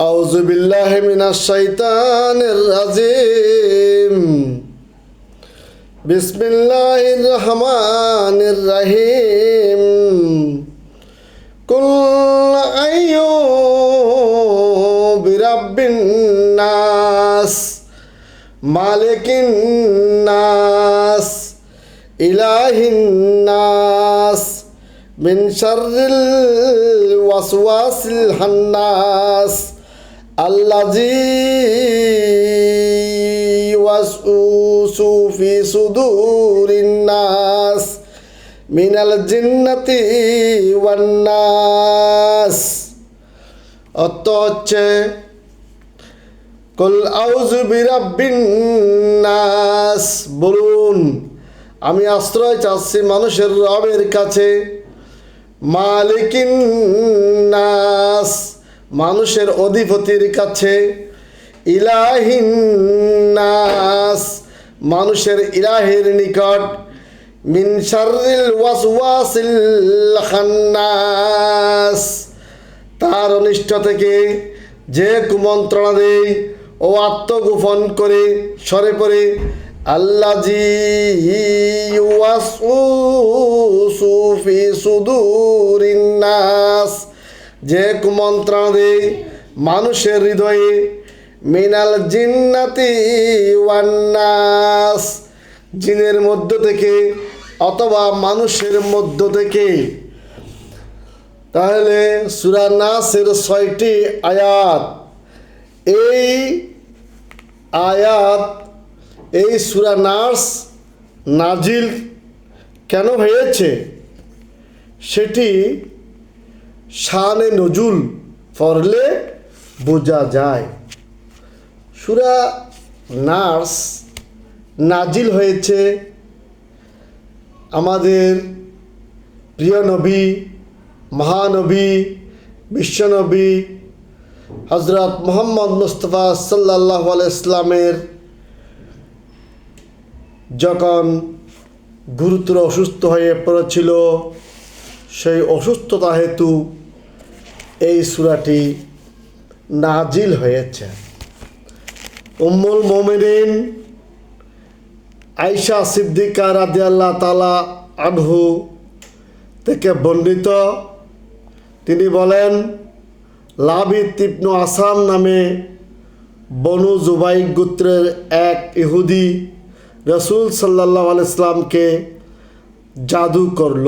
أعوذ بالله من الشيطان الرجيم بسم الله الرحمن الرحيم قل أيوب برب الناس مالك الناس إله الناس من شر الوسواس الخناس الذي يوسوس في صدور الناس من الجنة والناس অর্থ হচ্ছে কল আউজু বিরাব্বিন নাস বলুন আমি আশ্রয় চাচ্ছি মানুষের রবের কাছে মালিকিন নাস মানুষের অধিপতির কাছে ইলাহিনাস মানুষের ইলাহের নিকট, মিন ওয়াসওয়াসিল খান্নাস। তার অনিষ্ট থেকে যে কুমন্ত্রণা দেয় ও আত্মগোপন করে, সরে পড়ে, আল্লাজি সুফি সুদুরিন্নাস যে কুমন্ত্রণা দেয় মানুষের হৃদয়ে, মিনাল জিন্নাতি ওয়ান্নাস। জিনের মধ্য থেকে অথবা মানুষের মধ্য থেকে। তাহলে সুরা নাসের ছয়টি আয়াত। এই আয়াত, এই সুরা নাস নাজিল কেন হয়েছে? সেটি শানে নজুল পড়লে বোঝা যায়। সুরা নার্স নাজিল হয়েছে আমাদের প্রিয় নবী, মহানবী, বিশ্বনবী হজরত মোহাম্মদ মুস্তফা সাল্লাহ ইসলামের যখন গুরুতর অসুস্থ হয়ে পড়েছিল, সেই অসুস্থতা হেতু এই সুরাটি নাজিল হয়েছে। উম্মুল মোমিনিন আইসা সিদ্দিকা রাদিয়াল্লাহ তালা আনহু থেকে বর্ণিত, তিনি বলেন লাবিদ ইবনু আসাম নামে বনু জুবাই গোত্রের এক ইহুদি রসুল সাল্লাহ আলাইসলামকে জাদু করল।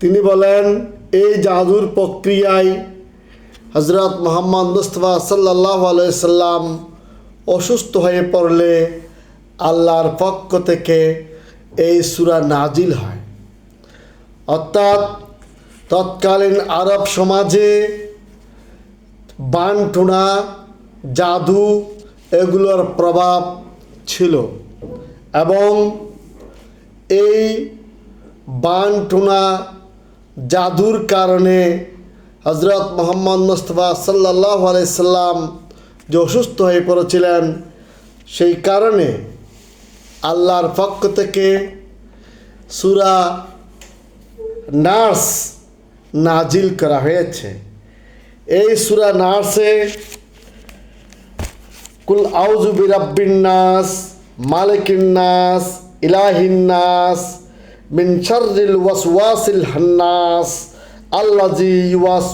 তিনি বলেন এই জাদুর প্রক্রিয়ায় হজরত মোহাম্মদ মুস্তফা সাল্লাহ আলাইসাল্লাম অসুস্থ হয়ে পড়লে আল্লাহর পক্ষ থেকে এই সুরা নাজিল হয়। অর্থাৎ তৎকালীন আরব সমাজে বানটুনা, জাদু এগুলোর প্রভাব ছিল এবং এই বানটুনা জাদুর কারণে হজরত মোহাম্মদ মুস্তফা সাল্লাহ আলাইসাল্লাম যে অসুস্থ হয়ে পড়েছিলেন, সেই কারণে আল্লাহর পক্ষ থেকে সুরা নার্স নাজিল করা হয়েছে। এই সুরা নার্সে কুল আউজু বিরাব্বিন নাস, মালিকিন নাস, ইলাহিন নাস মিন শাররিল ওয়াসওয়াসিল হান্নাস আল্লাজি ইউয়াস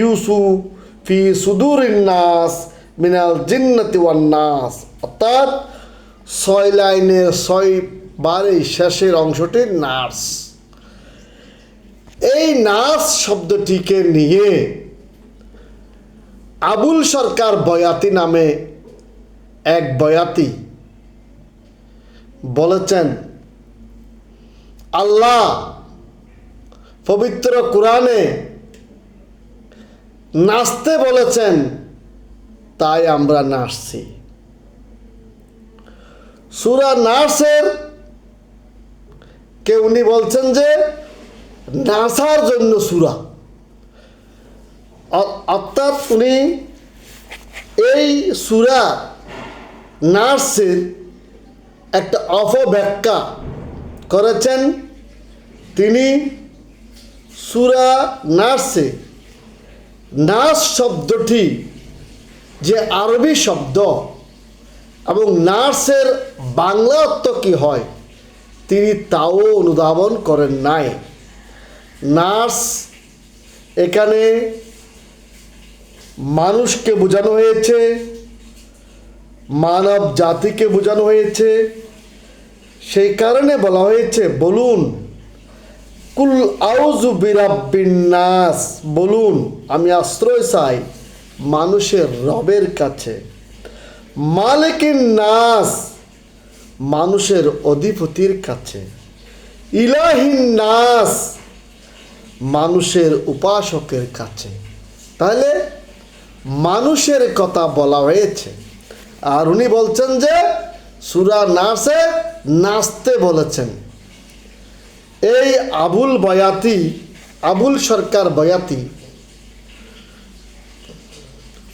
ইউসু ফি সুদুরিন নাস মিনাল জিন্নাতি ওয়ান নাস। অর্থাৎ ছয় লাইনের ছয় বারে শেষের অংশটি নার্স। এই নাস শব্দটিকে নিয়ে আবুল সরকার বয়াতি নামে এক বয়াতি বলেছেন আল্লাহ পবিত্র কোরআনে নাচতে বলেছেন, তাই আমরা নাচছি। সুরা নার্সের কে উনি বলছেন যে নাসার জন্য সুরা। অর্থাৎ উনি এই সুরা নার্সের একটা অপব্যাখ্যা করেছেন তিনি সুরা নার্সে। নাস শব্দটি যে আরবি শব্দ এবং নার্সের বাংলা অর্থ কী হয়, তিনি তাও অনুধাবন করেন নাই। নার্স এখানে মানুষকে বোঝানো হয়েছে, মানব জাতিকে বোঝানো হয়েছে সেই কারণে বলা হয়েছে, বলুন, কুল আউজু বিরাব্বিন নাস বলুন, আমি আশ্রয় চাই মানুষের রবের কাছে। মালিকিন নাস, মানুষের অধিপতির কাছে। ইলাহিন নাস, মানুষের উপাসকের কাছে। তাহলে মানুষের কথা বলা হয়েছে। আর উনি বলছেন যে সুরা নাসে নাচতে বলেছেন। এই আবুল বয়াতি, আবুল সরকার বয়াতি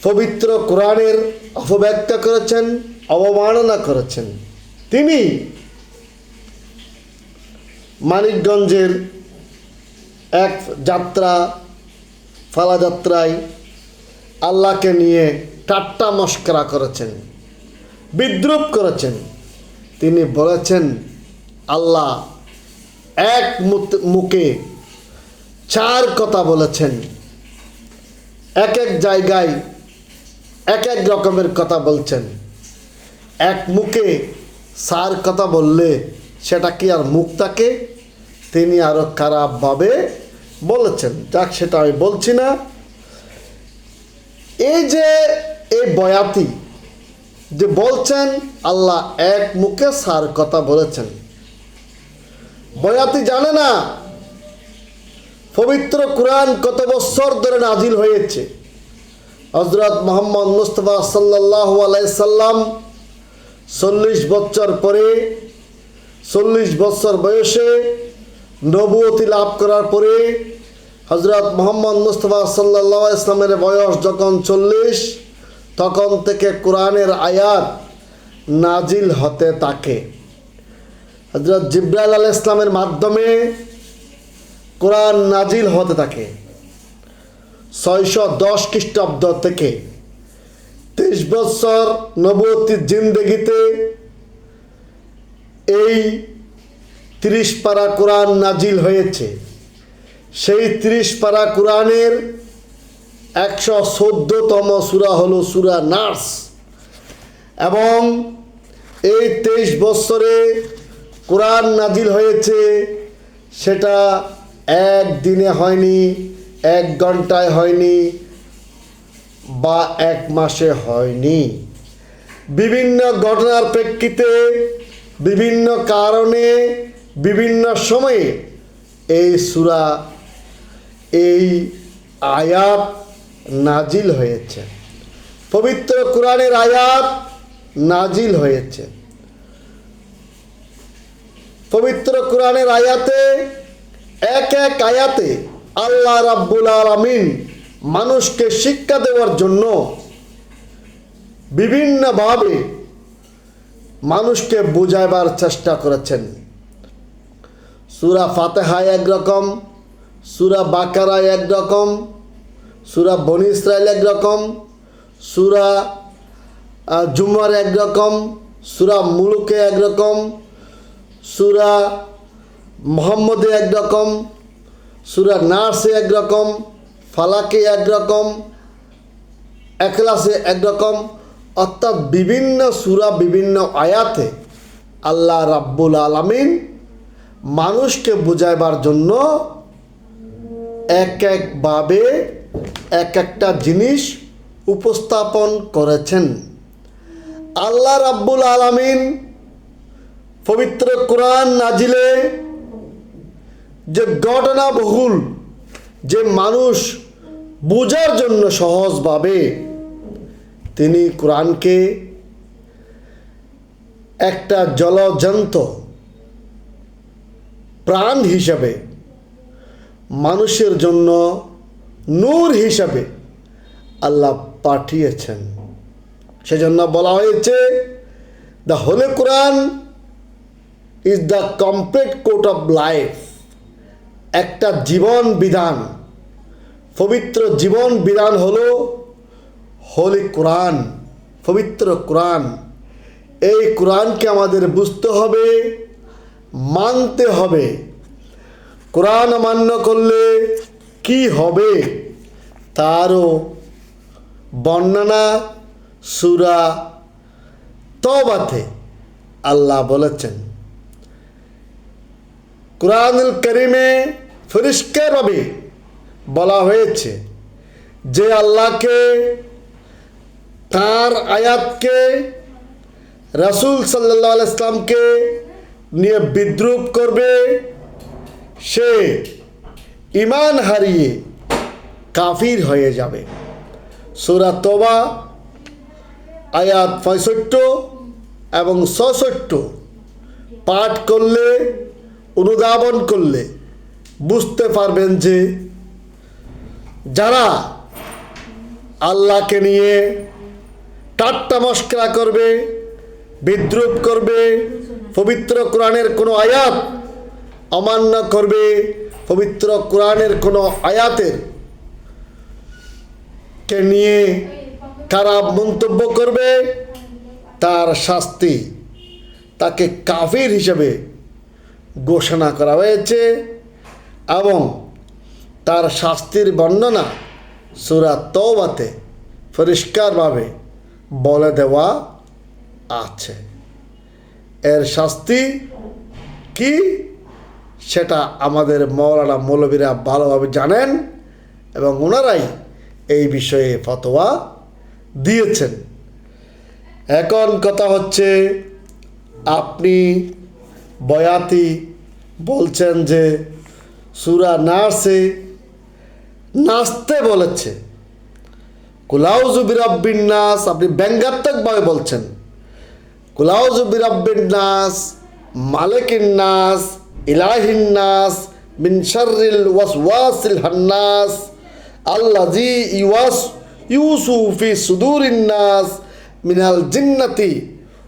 পবিত্র কোরআনের অপব্যক্ত করেছেন, অবমাননা করেছেন। তিনি মানিকগঞ্জের এক যাত্রা ফালা যাত্রায় আল্লাহকে নিয়ে টাট্টা মস্করা করেছেন। বিদ্রুপ করেছেন। তিনি বলেছেন, আল্লাহ এক মুখে চার কথা বলেছেন। এক এক জায়গায় এক এক রকমের কথা বলছেন। এক মুখে সার কথা বললে সেটা কি আর মুখ থাকে? তিনি আরও খারাপভাবে বলেছেন। যাক, সেটা আমি বলছি না। এই যে এই বয়াতি যে বলছেন, আল্লাহ এক মুখে সার কথা বলেছেন। বয়াতি জানে না, পবিত্র কোরআন কত বছর ধরে নাজিল হয়েছে। হজরত মোহাম্মদ মুস্তফা সাল্লাহ আলাইসাল্লাম চল্লিশ বছর পরে, চল্লিশ বছর বয়সে নবুয়তি লাভ করার পরে হজরত মোহাম্মদ মুস্তফা সাল্লাহ ইসলামের বয়স যখন চল্লিশ তখন থেকে কোরআনের আয়াত নাজিল হতে থাকে। হজরত জিব্রাইল আল ইসলামের মাধ্যমে কোরআন নাজিল হতে থাকে। ছয়শো দশ খ্রিস্টাব্দ থেকে তেইশ বছর নবতী জিন্দগিতে এই তিরিশ পারা কোরআন নাজিল হয়েছে। সেই তিরিশ পারা কোরআনের একশো চোদ্দতম সুরা হলো সুরা নার্স এবং এই তেইশ বছরে কোরআন নাজিল হয়েছে, সেটা এক দিনে হয়নি, এক ঘন্টায় হয়নি, বা এক মাসে হয়নি। বিভিন্ন ঘটনার প্রেক্ষিতে, বিভিন্ন কারণে, বিভিন্ন সময়ে এই সুরা, এই আয়াত নাজিল হয়েছে। পবিত্র কোরআনের আয়াত নাজিল হয়েছে। পবিত্র কোরআনের আয়াতে এক এক আয়াতে আল্লাহ রাব্বুল আলামিন মানুষকে শিক্ষা দেওয়ার জন্য বিভিন্নভাবে মানুষকে বুঝাইবার চেষ্টা করেছেন। সুরা ফাতেহায় একরকম সুরা বাকারায় একরকম সুরা বনি ইসরায়েল একরকম সুরা জুমার একরকম সুরা মুলুকে একরকম সুরা মোহাম্মদে একরকম সুরা নার্সে একরকম ফালাকে একরকম একলাসে একরকম অর্থাৎ বিভিন্ন সুরা, বিভিন্ন আয়াতে আল্লাহ রাব্বুল আলামিন মানুষকে বুঝাইবার জন্য এক একভাবে এক একটা জিনিস উপস্থাপন করেছেন। আল্লাহ রাব্বুল আলামিন পবিত্র কোরআন নাজিলে যে ঘটনা বহুল যে মানুষ বোঝার জন্য সহজভাবে তিনি কোরআনকে একটা জলজন্ত প্রাণ হিসাবে মানুষের জন্য নূর হিসাবে আল্লাহ পাঠিয়েছেন। সেজন্য বলা হয়েছে the holy Quran is the complete code of life একটা জীবন বিধান, পবিত্র জীবন বিধান হলো হোলি কোরআন পবিত্র কোরআন এই কোরআনকে আমাদের বুঝতে হবে, মানতে হবে। কোরআন মান্য করলে কি হবে? তারও বর্ণনা সুরা তবাতে আল্লাহ বলেছেন। কোরআনুল করিমে পরিষ্কারভাবে বলা হয়েছে যে আল্লাহকে, তার আয়াতকে, রাসূল সাল্লাহ ইসলামকে নিয়ে বিদ্রুপ করবে সে ইমান হারিয়ে কাফির হয়ে যাবে। সুরা তোবা, আয়াত পঁয়ষট্ট এবং ছষট্ট পাঠ করলে, অনুধাবন করলে বুঝতে পারবেন যে যারা আল্লাহকে নিয়ে টাট্টা মস্করা করবে, বিদ্রুপ করবে, পবিত্র কোরআনের কোনো আয়াত অমান্য করবে পবিত্র কোরআনের কোনো আয়াতের কে নিয়ে খারাপ মন্তব্য করবে? তার শাস্তি তাকে কাফির হিসেবে ঘোষণা করা হয়েছে এবং তার শাস্তির বর্ণনা সুরা তওবাতে পরিষ্কারভাবে বলে দেওয়া আছে। এর শাস্তি কি? সেটা আমাদের মৌলানা মৌলবীরা ভালোভাবে জানেন এবং ওনারাই এই বিষয়ে ফতোয়া দিয়েছেন। এখন কথা হচ্ছে, আপনি বয়াতি বলছেন যে সুরা নার্সে নাচতে বলেছে। কুলাউজু বিরাব্বিন নাস, আপনি ব্যঙ্গাত্মকভাবে বলছেন। কুলাউজু বিরাব্বিন নাস, মালিকিন নাস ইলাহিন নাস মিন শাররিল ওয়াসওয়াসিল হান্নাস আল্লাজি ইউয়াস ইউসু ফি সুদুরিন নাস মিনাল জিন্নাতি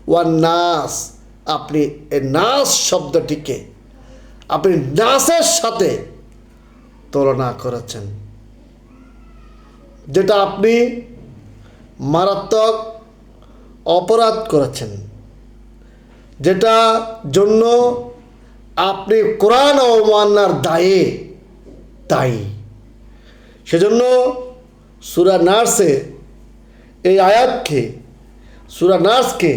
ওয়ান নাস। আপনি নাস শব্দটিকে আপনি নাসের সাথে তুলনা করেছেন। যেটা আপনি মারাত্মক অপরাধ করেছেন। যেটা জন্য আপনি কোরআন অবমাননার দায়ে দায়ী। সেজন্য সুরা নার্সে এই আয়াতকে, সুরা নার্সকে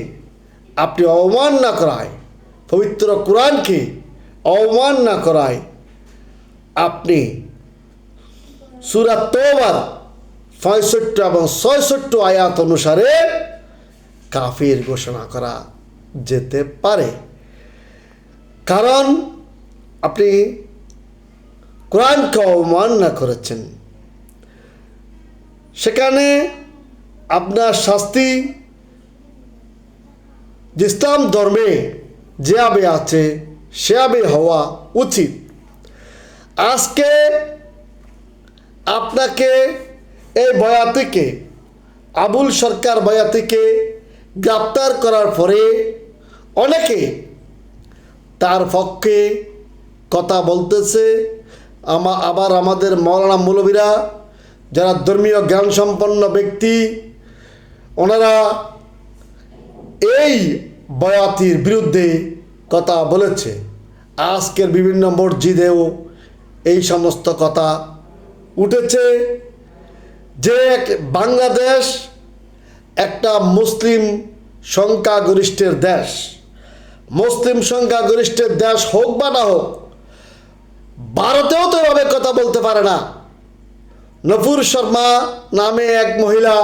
আপনি অবমাননা করায়, পবিত্র কোরআনকে অবমাননা করায়, আপনি সুরা তোবার পঁয়ষট্টি এবং ছয়ষট্টি আয়াত অনুসারে কাফির ঘোষণা করা যেতে পারে। কারণ আপনি কোরআনকে অবমাননা করেছেন। সেখানে আপনার শাস্তি ইসলাম ধর্মে যেভাবে আছে, সেভাবে হওয়া উচিত। আজকে আপনাকে এই বয়াতিকে আবুল সরকার বয়াতিকে গ্রেপ্তার করার পরে অনেকে তার পক্ষে কথা বলতেছে। আমা আবার আমাদের মৌলানা মৌলবীরা, যারা ধর্মীয় জ্ঞান সম্পন্ন ব্যক্তি, ওনারা এই বয়াতির বিরুদ্ধে কথা বলেছে। আজকের বিভিন্ন মসজিদেও এই সমস্ত কথা উঠেছে যে বাংলাদেশ একটা মুসলিম সংখ্যাগরিষ্ঠের দেশ। মুসলিম সংখ্যাগরিষ্ঠের দেশ হোক বা না হোক, ভারতেও তো এভাবে কথা বলতে পারে না। নফুর শর্মা নামে এক মহিলা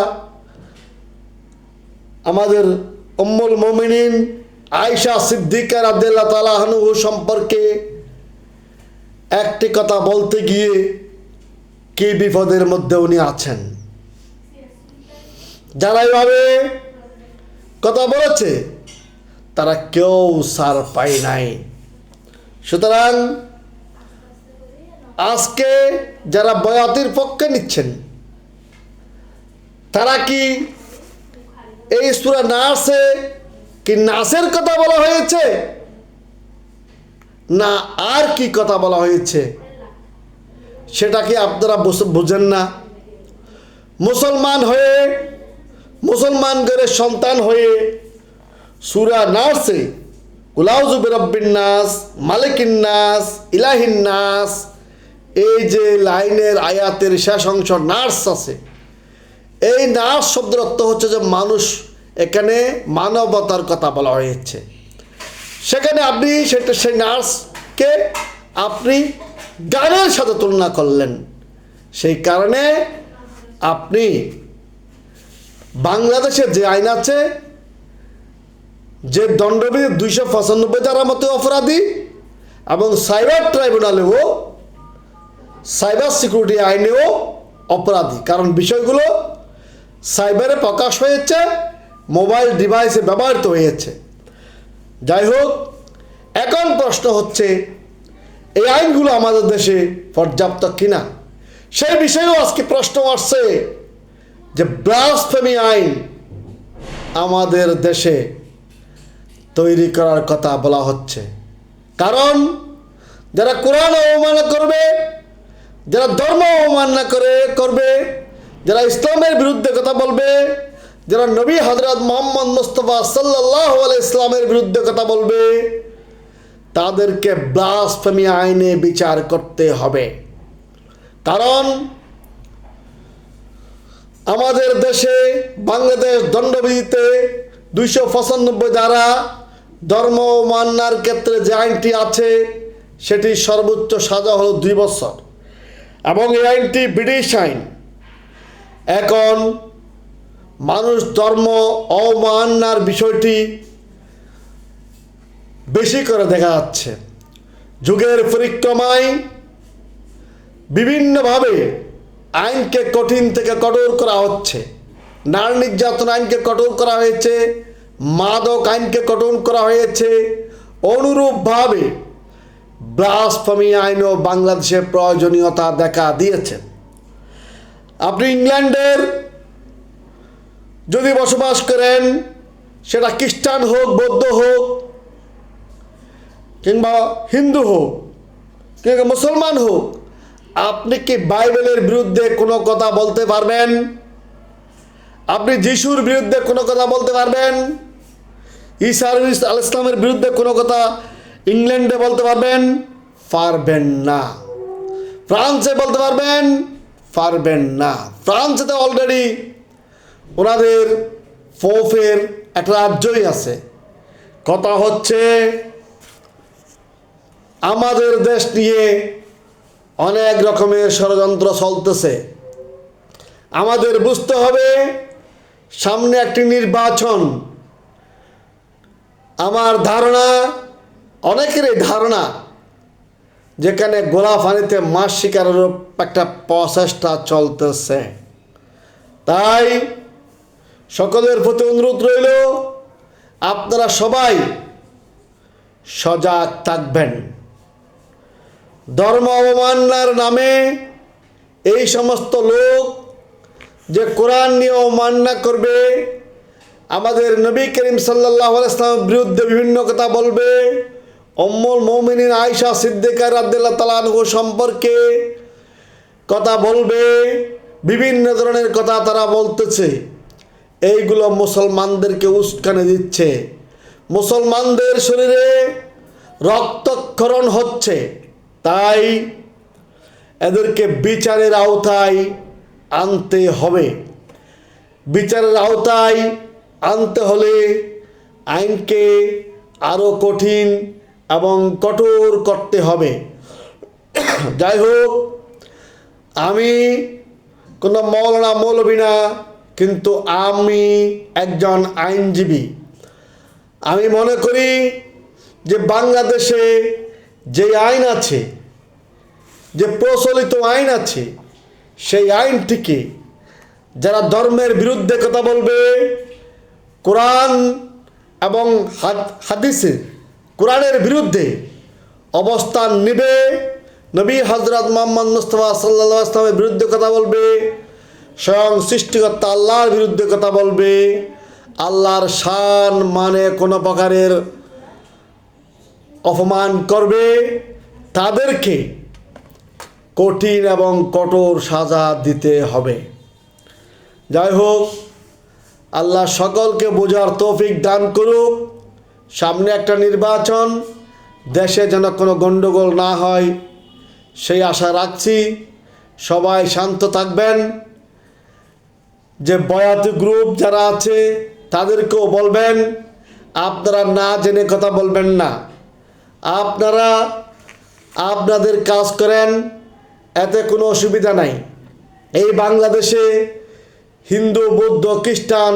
আমাদের উম্মুল মোমিনিন আয়সা সিদ্দিকার আবদুল্লাহ তালাহনু সম্পর্কে একটি কথা বলতে গিয়ে কি বিপদের মধ্যে উনি আছেন? যারা এভাবে কথা বলেছে তারা কেউ সার পায় নাই। সুতরাং আজকে যারা বয়াতির পক্ষে নিচ্ছেন, তারা কি এই সুরা নাসে কি নাসের কথা বলা হয়েছে? না, আর কি কথা বলা হয়েছে? সেটা কি আপনারা বুঝ- বুঝেন না? মুসলমান হয়ে মুসলমান করে সন্তান হয়ে সুরা নার্সে কুলাউজু বেরব্বিন নাস, মালিকিন নাস, ইলাহিন নাস এই যে লাইনের আয়াতের শেষ অংশ নার্স আছে। এই নার্স শব্দের অর্থ হচ্ছে যে মানুষ, এখানে মানবতার কথা বলা হয়েছে। সেখানে আপনি সেটা সেই নার্সকে আপনি গানের সাথে তুলনা করলেন। সেই কারণে আপনি বাংলাদেশের যে আইন আছে যে দণ্ডবিধি দুইশো পঁচানব্বই ধারা মতো অপরাধী এবং সাইবার ট্রাইব্যুনালেও সাইবার সিকিউরিটি আইনেও অপরাধী। কারণ বিষয়গুলো সাইবারে প্রকাশ হয়েছে, মোবাইল ডিভাইসে ব্যবহৃত হয়েছে। যাই হোক, এখন প্রশ্ন হচ্ছে, এই আইনগুলো আমাদের দেশে পর্যাপ্ত কিনা? সেই বিষয়েও আজকে প্রশ্ন আসছে যে ব্লাসফেমি আইন আমাদের দেশে তৈরি করার কথা বলা হচ্ছে। কারণ, যারা কোরআন অবমাননা করবে, যারা ধর্ম অবমাননা করে, করবে, যারা ইসলামের বিরুদ্ধে কথা বলবে, যারা নবী হজরত মোহাম্মদ মুস্তফা সাল্লাহ আল ইসলামের বিরুদ্ধে কথা বলবে, তাদেরকে ব্লাসফেমি আইনে বিচার করতে হবে। কারণ, আমাদের দেশে বাংলাদেশ দণ্ডবিধিতে দুইশো পঁচানব্বই দ্বারা ধর্ম মান্নার ক্ষেত্রে যে আইনটি আছে সেটি সর্বোচ্চ সাজা হলো দুই বছর। এবং এই আইনটি ব্রিটিশ আইন। এখন মানুষ ধর্ম অমান্নার বিষয়টি বেশি করে দেখা যাচ্ছে। যুগের পরিক্রমায় বিভিন্নভাবে আইনকে কঠিন থেকে কঠোর করা হচ্ছে। নারী নির্যাতন আইনকে কঠোর করা হয়েছে। মাদক আইনকে কঠোর করা হয়েছে। অনুরূপভাবে ব্লাসফমি আইনও বাংলাদেশে প্রয়োজনীয়তা দেখা দিয়েছে। আপনি ইংল্যান্ডের যদি বসবাস করেন, সেটা খ্রিস্টান হোক, বৌদ্ধ হোক, কিংবা হিন্দু হোক, কিংবা মুসলমান হোক, আপনি কি বাইবেলের বিরুদ্ধে কোনো কথা বলতে পারবেন? আপনি যিশুর বিরুদ্ধে কোনো কথা বলতে পারবেন? ঈসা আল ইসলামের বিরুদ্ধে কোনো কথা ইংল্যান্ডে বলতে পারবেন পারবেন না। ফ্রান্সে বলতে পারবেন পারবেন না। ফ্রান্সে তো অলরেডি ওনাদের ফোফের একটা রাজ্যই আছে। কথা হচ্ছে, আমাদের দেশ নিয়ে অনেক রকমের ষড়যন্ত্র চলতেছে। আমাদের বুঝতে হবে, সামনে একটি নির্বাচন আমার ধারণা, অনেকেরই ধারণা, যেখানে গোলা ফানিতে মাছ শিকারের একটা প্রচেষ্টা চলতেছে। তাই সকলের প্রতি অনুরোধ রইল, আপনারা সবাই সজাগ থাকবেন। ধর্ম অবমাননার নামে এই সমস্ত লোক যে কোরআন নিয়ে অবমাননা করবে আমাদের নবী করিম সাল্লাহ ইসলামের বিরুদ্ধে বিভিন্ন কথা বলবে। অম্মল মৌমিনিন আয়সা সিদ্দিকার রাদ্দাল্লাহ তালানহু সম্পর্কে কথা বলবে। বিভিন্ন ধরনের কথা তারা বলতেছে। এইগুলো মুসলমানদেরকে উস্কানে দিচ্ছে। মুসলমানদের শরীরে রক্তক্ষরণ হচ্ছে। তাই এদেরকে বিচারের আওতায় আনতে হবে। বিচারের আওতায় আনতে হলে আইনকে আরও কঠিন এবং কঠোর করতে হবে। যাই হোক, আমি কোনো মৌলানা মৌলবী না, কিন্তু আমি একজন আইনজীবী। আমি মনে করি যে বাংলাদেশে যে আইন আছে, যে প্রচলিত আইন আছে, সেই আইনটিকে যারা ধর্মের বিরুদ্ধে কথা বলবে কোরআন এবং হাদ- হাদিসের কোরআনের বিরুদ্ধে অবস্থান নেবে। নবী হজরত মোহাম্মদ মুস্তফা সাল্লা আসলামের বিরুদ্ধে কথা বলবে, স্বয়ং সৃষ্টিকর্তা আল্লাহর বিরুদ্ধে কথা বলবে। আল্লাহর শান মানে কোনো প্রকারের অপমান করবে। তাদেরকে কঠিন এবং কঠোর সাজা দিতে হবে। যাই হোক আল্লাহ সকলকে বোঝার তৌফিক দান করুক। সামনে একটা নির্বাচন, দেশে যেন কোনো গণ্ডগোল না হয়, সেই আশা রাখছি। সবাই শান্ত থাকবেন। যে বয়াতি গ্রুপ যারা আছে, তাদেরকেও বলবেন, আপনারা না জেনে কথা বলবেন না। আপনারা আপনাদের কাজ করেন, এতে কোনো অসুবিধা নাই। এই বাংলাদেশে হিন্দু, বৌদ্ধ, খ্রিস্টান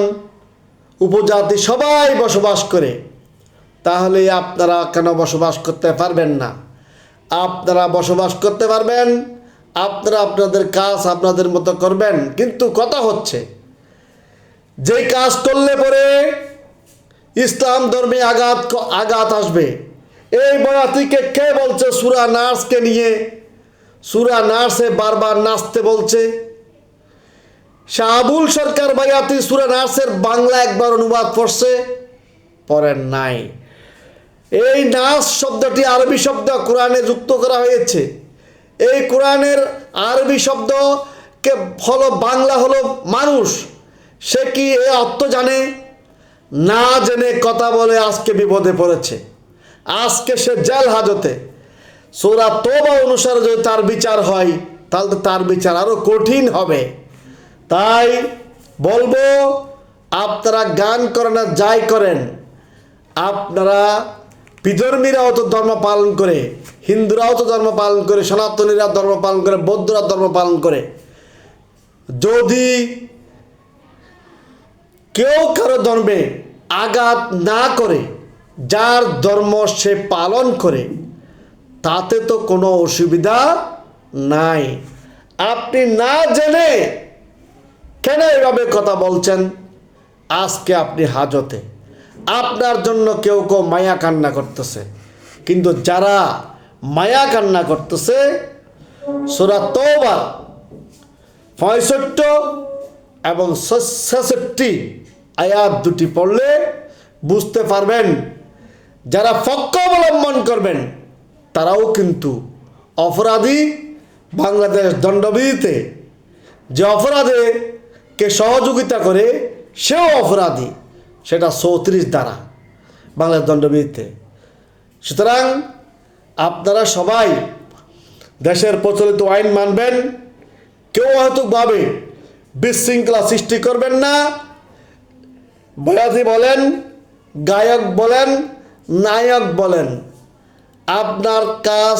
উপজাতি সবাই বসবাস করে, তাহলে আপনারা কেন বসবাস করতে পারবেন না? আপনারা বসবাস করতে পারবেন, আপনারা আপনাদের কাজ আপনাদের মতো করবেন, কিন্তু কথা হচ্ছে, যে কাজ করলে পরে ইসলাম ধর্মে আঘাত আঘাত আসবে। এই বয়াতিকে কে বলছে? সুরা নার্সকে নিয়ে, সুরা নার্সে বারবার নাচতে বলছে। শাহাবুল সরকার বায়াতি সুরা নার্সের বাংলা একবার অনুবাদ পড়ছে পড়েন নাই। এই নাস শব্দটি আরবি শব্দ কোরআনে যুক্ত করা হয়েছে। এই কোরআনের আরবি শব্দকে হলো বাংলা হলো মানুষ। সে কি এ অর্থ জানে? না জেনে কথা বলে আজকে বিপদে পড়েছে। আজকে সে জেল হাজতে। সোরা তোবা অনুসারে যদি তার বিচার হয়, তাহলে তো তার বিচার আরও কঠিন হবে। তাই বলব, আপনারা গান করেন আর যাই করেন, আপনারা বিধর্মীরাও তো ধর্ম পালন করে, হিন্দুরাও তো ধর্ম পালন করে, সনাতনীরা ধর্ম পালন করে, বৌদ্ধরা ধর্ম পালন করে। যদি কেউ কারও ধর্মে আঘাত না করে, যার ধর্ম সে পালন করে, তাতে তো কোনো অসুবিধা নাই। আপনি না জেনে কেন এভাবে কথা বলছেন? আজকে আপনি হাজতে। আপনার জন্য কেউ কেউ মায়া কান্না করতেছে। কিন্তু যারা মায়া কান্না করতেছে, সুরা তোবা পঁয়ষট্ট এবং ছেষট্টি আয়াত দুটি পড়লে বুঝতে পারবেন, যারা পক্ষ অবলম্বন করবেন, তারাও কিন্তু অপরাধী বাংলাদেশ দণ্ডবিধিতে। যে অপরাধে কে সহযোগিতা করে, সেও অপরাধী। সেটা চৌত্রিশ দ্বারা বাংলাদেশ দণ্ডবিধিতে। সুতরাং আপনারা সবাই দেশের প্রচলিত আইন মানবেন। কেউ হয়তো ভাবে বিশৃঙ্খলা সৃষ্টি করবেন না। বয়াতি বলেন, গায়ক বলেন, নায়ক বলেন, আপনার কাজ,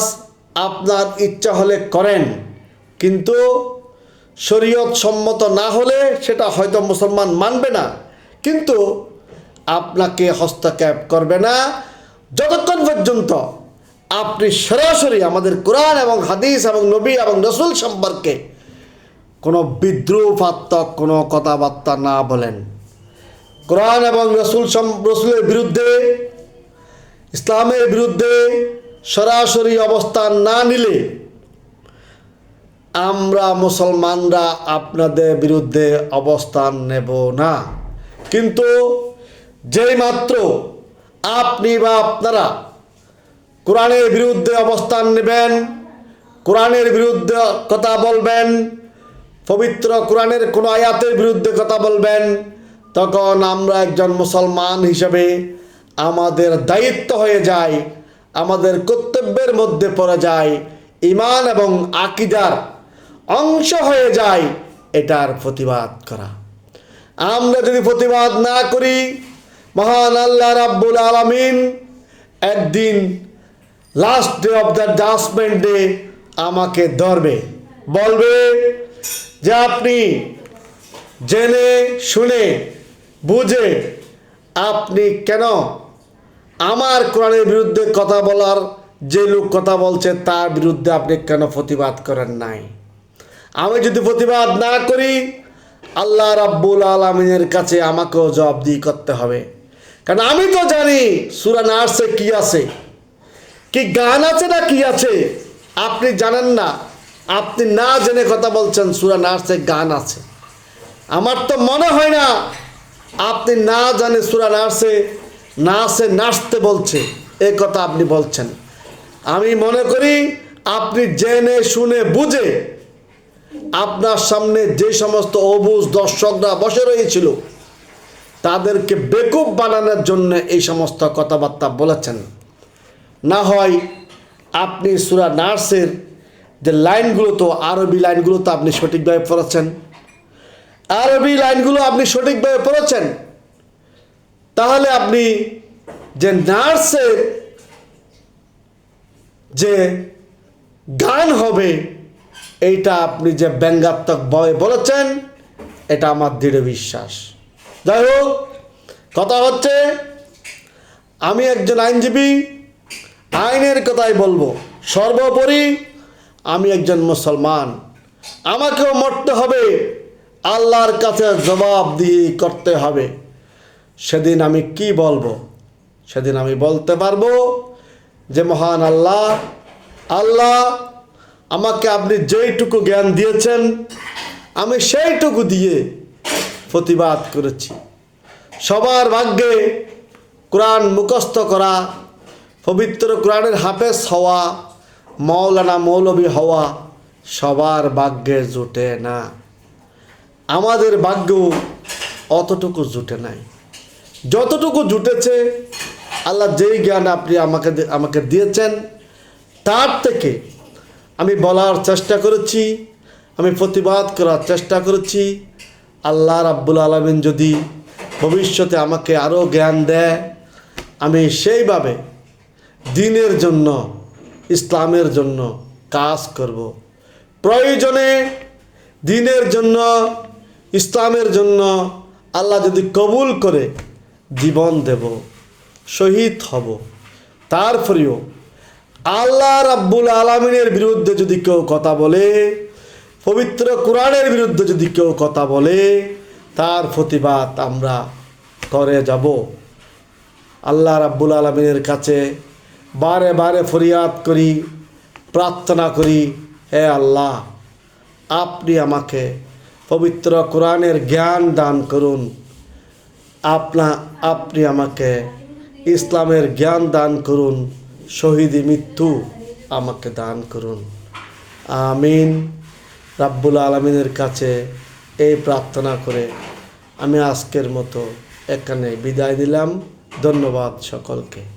আপনার ইচ্ছা হলে করেন, কিন্তু শরীয়ত সম্মত না হলে সেটা হয়তো মুসলমান মানবে না। কিন্তু আপনাকে হস্তক্ষেপ করবে না। যতক্ষণ পর্যন্ত আপনি সরাসরি আমাদের কোরআন এবং হাদিস এবং নবী এবং রসুল সম্পর্কে কোনো বিদ্রুপাত্মক কোনো কথাবার্তা না বলেন। কোরআন এবং রসুল রসুলের বিরুদ্ধে, ইসলামের বিরুদ্ধে সরাসরি অবস্থান না নিলে আমরা মুসলমানরা আপনাদের বিরুদ্ধে অবস্থান নেব না। কিন্তু যেই মাত্র আপনি বা আপনারা কোরআনের বিরুদ্ধে অবস্থান নেবেন, কোরআনের বিরুদ্ধে কথা বলবেন, পবিত্র কোরআনের কোনো আয়াতের বিরুদ্ধে কথা বলবেন, তখন আমরা একজন মুসলমান হিসেবে আমাদের দায়িত্ব হয়ে যায়, আমাদের কর্তব্যের মধ্যে পড়ে যায় ইমান এবং আকিদার অংশ হয়ে যায়, এটার প্রতিবাদ করা। আমরা যদি প্রতিবাদ না করি, মহান আল্লাহ রাব্বুল আলমিন একদিন last day of the judgment day আমাকে ধরবে। বলবে যে আপনি জেনে, শুনে, বুঝে আপনি কেন আমার কোরআনের বিরুদ্ধে কথা বলার যে লোক কথা বলছে তার বিরুদ্ধে আপনি কেন প্রতিবাদ করেন নাই? আমি যদি প্রতিবাদ না করি, আল্লাহ রাব্বুল আলমিনের কাছে আমাকেও জবাবদিহি করতে হবে। কারণ আমি তো জানি সুরা নার্সে কি আছে। কি গান আছে না কি আছে, আপনি জানেন না। আপনি না জেনে কথা বলছেন সুরা নার্সে গান আছে। আমার তো মনে হয় না আপনি না জানে সুরা নার্সে নাচে নাচতে বলছে, এ কথা আপনি বলছেন। আমি মনে করি আপনি জেনে শুনে বুঝে আপনার সামনে যে সমস্ত অবুজ দর্শকরা বসে রয়েছিল, তাদেরকে বেকুব বানানোর জন্য এই সমস্ত কথাবার্তা বলেছেন। না হয় আপনি সুরা নার্সের যে লাইনগুলো তো আরবি লাইনগুলো তো আপনি সঠিকভাবে পড়েছেন, আরবি লাইনগুলো আপনি সঠিকভাবে পড়েছেন, তাহলে আপনি যে নার্সের যে গান হবে এইটা আপনি যে ব্যঙ্গাত্মক বয়ে বলেছেন, এটা আমার দৃঢ় বিশ্বাস। যাই হোক, কথা হচ্ছে, আমি একজন আইনজীবী, আইনের কথাই বলব। সর্বোপরি, আমি একজন মুসলমান। আমাকেও মরতে হবে, আল্লাহর কাছে জবাব দিয়ে করতে হবে। সেদিন আমি কি বলব? সেদিন আমি বলতে পারব যে মহান আল্লাহ আল্লাহ আমাকে আপনি যেইটুকু জ্ঞান দিয়েছেন, আমি সেইটুকু দিয়ে প্রতিবাদ করেছি। সবার ভাগ্যে কোরআন মুখস্থ করা, পবিত্র কোরআনের হাফেজ হওয়া মৌলানা মৌলবী হওয়া সবার ভাগ্যে জুটে না। আমাদের ভাগ্য অতটুকু জুটে নাই। যতটুকু জুটেছে, আল্লাহ যেই জ্ঞান আপনি আমাকে আমাকে দিয়েছেন, তার থেকে আমি বলার চেষ্টা করেছি, আমি প্রতিবাদ করার চেষ্টা করেছি। আল্লাহ রাব্বুল আলমিন যদি ভবিষ্যতে আমাকে আরও জ্ঞান দেয়, আমি সেইভাবে দিনের জন্য, ইসলামের জন্য কাজ করব। প্রয়োজনে দিনের জন্য, ইসলামের জন্য আল্লাহ যদি কবুল করে জীবন দেব, শহীদ হব। তারপরেও আল্লাহ রাব্বুল আলমিনের বিরুদ্ধে যদি কেউ কথা বলে, পবিত্র কোরআনের বিরুদ্ধে যদি কেউ কথা বলে, তার প্রতিবাদ আমরা করে যাব। আল্লাহ রাব্বুল আলমিনের কাছে বারে বারে ফরিয়াদ করি, প্রার্থনা করি, হে আল্লাহ, আপনি আমাকে পবিত্র কোরআনের জ্ঞান দান করুন। আপনা আপনি আমাকে ইসলামের জ্ঞান দান করুন। শহীদি মৃত্যু আমাকে দান করুন। আমিন। রাব্বুল আলমিনের কাছে এই প্রার্থনা করে আমি আজকের মতো এখানে বিদায় দিলাম ধন্যবাদ সকলকে।